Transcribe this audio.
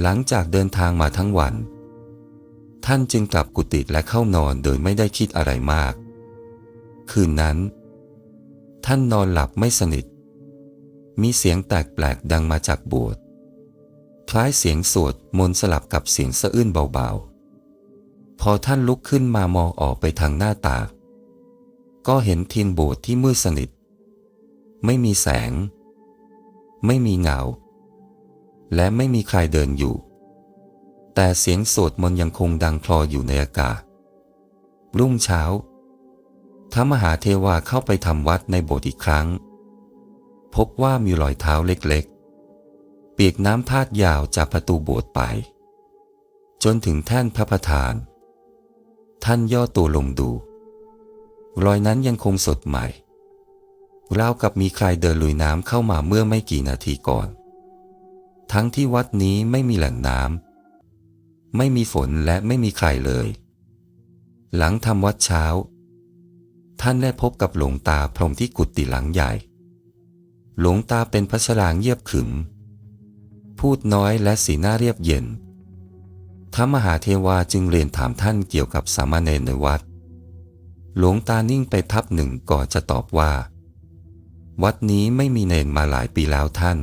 หลังจากเดินทางมาทั้งวัน ท่านจึงกลับกุฏิและเข้านอนโดยไม่ได้คิดอะไรมาก คืนนั้น ท่านนอนหลับไม่สนิท มีเสียงแตกแปลกดังมาจากโบสถ์คล้ายเสียงสวดมนต์สลับกับเสียงสะอื้นเบาๆ พอท่านลุกขึ้นมามองออกไปทางหน้าต่างก็เห็นทินโบสถ์ที่มืดสนิท ไม่มีแสง ไม่มีเงา และไม่มีใครเดินอยู่ แต่เสียงสวดมนต์ยังคงดังคลออยู่ในอากาศ รุ่งเช้าท้ามหาเทวาเข้าไปทำวัดในโบสถ์อีกครั้ง พบว่ามีรอยเท้าเล็กๆ เปียกน้ำพาดยาวจากประตูโบสถ์ไป จนถึงแท่นพระประธาน ท่านย่อตัวลงดู รอยนั้นยังคงสดใหม่ราวกับมีใครเดินลุยน้ำเข้ามาเมื่อไม่กี่นาทีก่อน ทั้งที่วัดนี้ไม่มีแหล่งน้ำไม่มีฝนและไม่มีใครเลย หลังทำวัดเช้า ท่านได้พบกับหลวงตาพรมที่กุฏิหลังใหญ่ หลวงตาเป็นพระชรางเยียบขึม พูดน้อยและสีหน้าเรียบเย็นท้ามหาเทวาจึงเรียนถามท่านเกี่ยวกับสามเณรในวัด หลวงตานิ่งไปทับหนึ่งก่อนจะตอบว่า วัดนี้ไม่มีเนนมาหลายปีแล้วท่าน